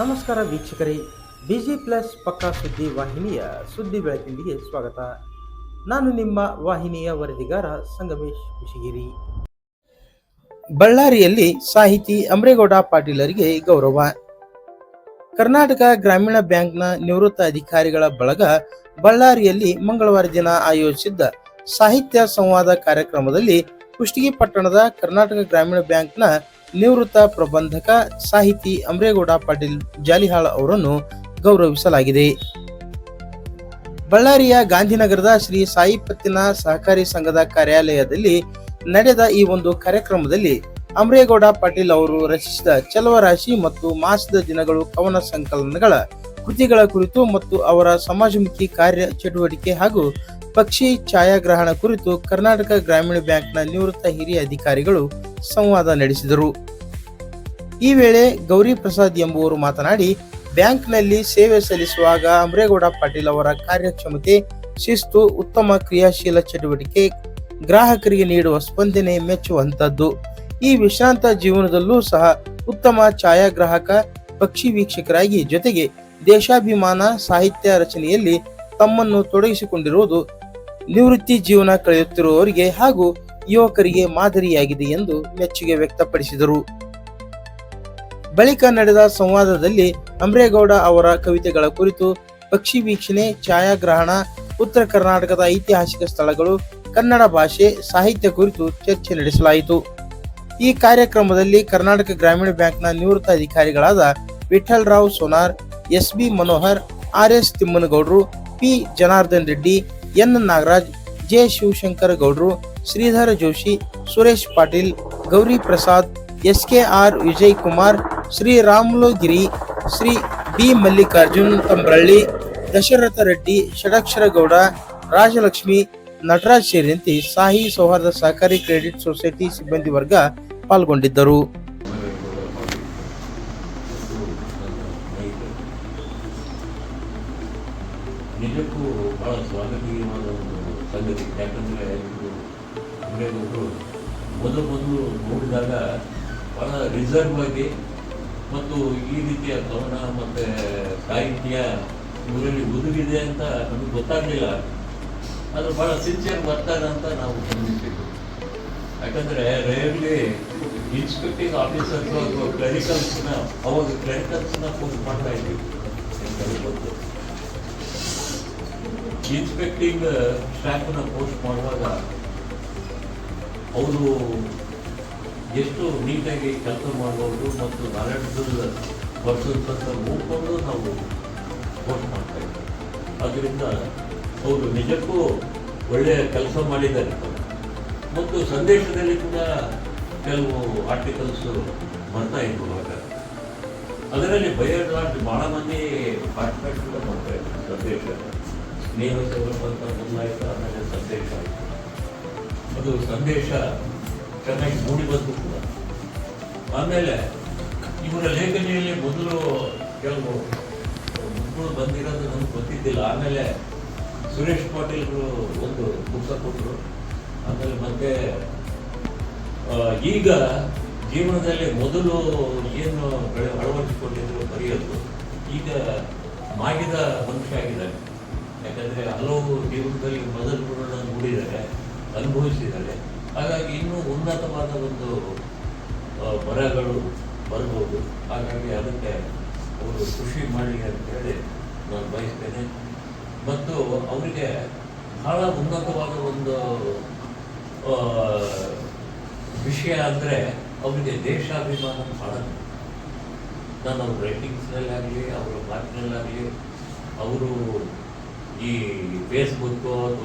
ನಮಸ್ಕಾರ ವೀಕ್ಷಕರೇ. Busy plus ಪಕ್ಕಾ ಸುದ್ದಿ ವಾಹಿನಿಯ ಸುದ್ದಿ ಬೆಳಕಿನಿಗೆ ಸ್ವಾಗತ. ನಾನು ನಿಮ್ಮ ವಾಹಿನಿಯ ವರದಿಗಾರ ಸಂಗಮೇಶ್ ಕುಶಿಗಿರಿ. ಬಳ್ಳಾರಿಯಲ್ಲಿ ಸಾಹಿತಿ ಅಮ್ರೇಗೌಡ ಪಾಟೀಲರಿಗೆ ಗೌರವ. ಕರ್ನಾಟಕ ಗ್ರಾಮೀಣ ಬ್ಯಾಂಕ್ನ ನಿವೃತ್ತ ಅಧಿಕಾರಿಗಳ ಬಳಗ ಬಳ್ಳಾರಿಯಲ್ಲಿ ಮಂಗಳವಾರ ದಿನ ಆಯೋಜಿಸಿದ್ದ ಸಾಹಿತ್ಯ ಸಂವಾದ ಕಾರ್ಯಕ್ರಮದಲ್ಲಿ ಕುಷ್ಟಗಿ ಪಟ್ಟಣದ ಕರ್ನಾಟಕ ಗ್ರಾಮೀಣ ಬ್ಯಾಂಕ್ನ ನಿವೃತ್ತ ಪ್ರಬಂಧಕ ಸಾಹಿತಿ ಅಮ್ರೇಗೌಡ ಪಾಟೀಲ್ ಜಾಲಿಹಾಳ್ ಅವರನ್ನು ಗೌರವಿಸಲಾಗಿದೆ. ಬಳ್ಳಾರಿಯ ಗಾಂಧಿನಗರದ ಶ್ರೀ ಸಾಯಿ ಪತ್ತಿನ ಸಹಕಾರಿ ಸಂಘದ ಕಾರ್ಯಾಲಯದಲ್ಲಿ ನಡೆದ ಈ ಒಂದು ಕಾರ್ಯಕ್ರಮದಲ್ಲಿ ಅಮ್ರೇಗೌಡ ಪಾಟೀಲ್ ಅವರು ರಚಿಸಿದ ಚಲವರಾಶಿ ಮತ್ತು ಮಾಸದ ದಿನಗಳು ಕವನ ಸಂಕಲನಗಳ ಕೃತಿಗಳ ಕುರಿತು ಮತ್ತು ಅವರ ಸಮಾಜಮುಖಿ ಕಾರ್ಯ ಚಟುವಟಿಕೆ ಹಾಗೂ ಪಕ್ಷಿ ಛಾಯಾಗ್ರಹಣ ಕುರಿತು ಕರ್ನಾಟಕ ಗ್ರಾಮೀಣ ಬ್ಯಾಂಕ್ನ ನಿವೃತ್ತ ಹಿರಿಯ ಅಧಿಕಾರಿಗಳು ಸಂವಾದ ನಡೆಸಿದರು. ಈ ವೇಳೆ ಗೌರಿ ಪ್ರಸಾದ್ ಎಂಬುವರು ಮಾತನಾಡಿ, ಬ್ಯಾಂಕ್ನಲ್ಲಿ ಸೇವೆ ಸಲ್ಲಿಸುವಾಗ ಅಮ್ರೇಗೌಡ ಪಾಟೀಲ್ ಅವರ ಕಾರ್ಯಕ್ಷಮತೆ, ಶಿಸ್ತು, ಉತ್ತಮ ಕ್ರಿಯಾಶೀಲ ಚಟುವಟಿಕೆ, ಗ್ರಾಹಕರಿಗೆ ನೀಡುವ ಸ್ಪಂದನೆ ಮೆಚ್ಚುವಂತದ್ದು ಈ ವಿಶ್ರಾಂತ ಜೀವನದಲ್ಲೂ ಸಹ ಉತ್ತಮ ಛಾಯಾಗ್ರಾಹಕ, ಪಕ್ಷಿ ವೀಕ್ಷಕರಾಗಿ ಜೊತೆಗೆ ದೇಶಾಭಿಮಾನ, ಸಾಹಿತ್ಯ ರಚನೆಯಲ್ಲಿ ತಮ್ಮನ್ನು ತೊಡಗಿಸಿಕೊಂಡಿರುವುದು ನಿವೃತ್ತಿ ಜೀವನ ಕಳೆಯುತ್ತಿರುವವರಿಗೆ ಹಾಗೂ ಯುವಕರಿಗೆ ಮಾದರಿಯಾಗಿದೆ ಎಂದು ಮೆಚ್ಚುಗೆ ವ್ಯಕ್ತಪಡಿಸಿದರು. ಬಳಿಕ ನಡೆದ ಸಂವಾದದಲ್ಲಿ ಅಂಬ್ರೇಗೌಡ ಅವರ ಕವಿತೆಗಳ ಕುರಿತು ಪಕ್ಷಿ ವೀಕ್ಷಣೆ, ಛಾಯಾಗ್ರಹಣ, ಉತ್ತರ ಕರ್ನಾಟಕದ ಐತಿಹಾಸಿಕ ಸ್ಥಳಗಳು, ಕನ್ನಡ ಭಾಷೆ, ಸಾಹಿತ್ಯ ಕುರಿತು ಚರ್ಚೆ ನಡೆಸಲಾಯಿತು. ಈ ಕಾರ್ಯಕ್ರಮದಲ್ಲಿ ಕರ್ನಾಟಕ ಗ್ರಾಮೀಣ ಬ್ಯಾಂಕ್ನ ನಿವೃತ್ತ ಅಧಿಕಾರಿಗಳಾದ Vithal Rao Sonar S B Manohar R S ತಿಮ್ಮನಗೌಡರು, P. Janardhan Reddy, N. Nagaraj, J. Shivashankara ಗೌಡ್ರು Shridhara Joshi, Suresh Patil, Gauri Prasad S K R Vijay Kumar Shri Ramulu Giri Shri B Mallikarjun Tambralli Dasharatha Reddy Shadakshara Gowda Rajalakshmi, Nataraj ಸೇರಿದಂತೆ ಸಾಹಿ ಸೌಹಾರ್ದ ಸಹಕಾರಿ credit society ಸಿಬ್ಬಂದಿ ವರ್ಗ ಪಾಲ್ಗೊಂಡಿದ್ದರು. ನಿಜಕ್ಕೂ ಬಹಳ ಸ್ವಾಗತೀಯವಾದ ಒಂದು ಸಂಗತಿ. ಯಾಕಂದರೆ ಇದು ಮೊದಲು ಮೊದಲು ನೋಡಿದಾಗ ಬಹಳ ರಿಸರ್ವ್ ಆಗಿ ಮತ್ತು ಈ ರೀತಿಯ ಕವನ ಮತ್ತು ಸಾಹಿತ್ಯ ಇವರಲ್ಲಿ ಮುದುಗಿದೆ ಅಂತ ನಮಗೆ ಗೊತ್ತಾಗಲಿಲ್ಲ. ಅದು ಭಾಳ ಸಿನ್ಸಿಯರ್ ಬರ್ತಾರೆ ಅಂತ ನಾವು ಗಮನಿಸಿದ್ದು. ಯಾಕಂದರೆ ರೇರ್ಲಿ ಇನ್ಸ್ಪೆಕ್ಟಿಂಗ್ ಆಫೀಸರ್ಸ್ ಅಥವಾ ಕ್ಲರಿಕಲ್ಸ್ನ ಅವಾಗ ಕ್ಲರಿಕಲ್ಸ್ನ ಫೋನ್ ಮಾಡ್ತಾ ಇದ್ವಿ. ಗೊತ್ತು. ಇನ್ಸ್ಪೆಕ್ಟಿಂಗ್ ಸ್ಟಾಫ್ನ ಪೋಸ್ಟ್ ಮಾಡುವಾಗ ಅವರು ಎಷ್ಟು ನೀಟಾಗಿ ಕೆಲಸ ಮಾಡಬಹುದು ಮತ್ತು ನಾಲೆಡ್ಜಬಲ್ ಪರ್ಸನ್ಸ್ ಅಂತ ನೋಡಿಕೊಂಡು ನಾವು ವೋಟ್ ಮಾಡ್ತಾ ಇದ್ದೀವಿ. ಅದರಿಂದ ಅವರು ನಿಜಕ್ಕೂ ಒಳ್ಳೆಯ ಕೆಲಸ ಮಾಡಿದ್ದಾರೆ. ಮತ್ತು ಸಂದೇಶದಲ್ಲಿ ಕೂಡ ಕೆಲವು ಆರ್ಟಿಕಲ್ಸ್ ಬರ್ತಾ ಇದ್ವು ಅವಾಗ ಅದರಲ್ಲಿ ಬಯೋಲಾಟ್ ಭಾಳ ಮಂದಿ ಪಾರ್ಟಿಸಿಪೇಟ್ ಕೂಡ ಮಾಡ್ತಾ ಇದ್ರು ಸಂದೇಶ. ಸ್ನೇಹ ಸೇವಕ ಅಂತ ಮೊದಲಾಯಿತು ಆಮೇಲೆ ಸಂದೇಶ. ಆಯಿತು ಅದು ಸಂದೇಶ ಚೆನ್ನಾಗಿ ಮೂಡಿ ಬಂತು ಕೂಡ. ಆಮೇಲೆ ಇವರ ಲೇಖನಿಯಲ್ಲಿ ಮೊದಲು ಕೆಲವು ಮಕ್ಕಳು ಬಂದಿರೋದು ನನಗೆ ಗೊತ್ತಿದ್ದಿಲ್ಲ. ಆಮೇಲೆ ಸುರೇಶ್ ಪಾಟೀಲ್ಗಳು ಒಂದು ಪುಸ್ತಕ ಕೊಟ್ಟರು. ಆಮೇಲೆ ಮತ್ತೆ ಈಗ ಜೀವನದಲ್ಲಿ ಮೊದಲು ಏನು ಅಳವಡಿಸಿಕೊಂಡಿದ್ರು ಬರೆಯೋದು, ಈಗ ಮಾಗಿದ ಮನುಷ್ಯ ಆಗಿದ್ದಾನೆ. ಯಾಕಂದರೆ ಹಲವು ಜೀವನದಲ್ಲಿ ಮೊದಲುಗಳನ್ನು ನೋಡಿದ್ದಾರೆ ಅನುಭವಿಸಿದ್ದಾರೆ. ಹಾಗಾಗಿ ಇನ್ನೂ ಉನ್ನತವಾದ ಒಂದು ಬರಗಳು ಬರ್ಬೋದು. ಹಾಗಾಗಿ ಅದಕ್ಕೆ ಅವರು ಖುಷಿ ಮಾಡಲಿ ಅಂತ ಹೇಳಿ ನಾನು ಬಯಸ್ತೇನೆ. ಮತ್ತು ಅವರಿಗೆ ಬಹಳ ಉನ್ನತವಾದ ಒಂದು ವಿಷಯ ಅಂದರೆ ಅವರಿಗೆ ದೇಶಾಭಿಮಾನ ಬಹಳ ನಾನು ಅವ್ರ ರೈಟಿಂಗ್ಸ್ನಲ್ಲಾಗಲಿ ಅವರ ಮಾತಿನಲ್ಲಾಗಲಿ ಅವರು ಈ ಫೇಸ್ಬುಕ್ಕು ಅಥವಾ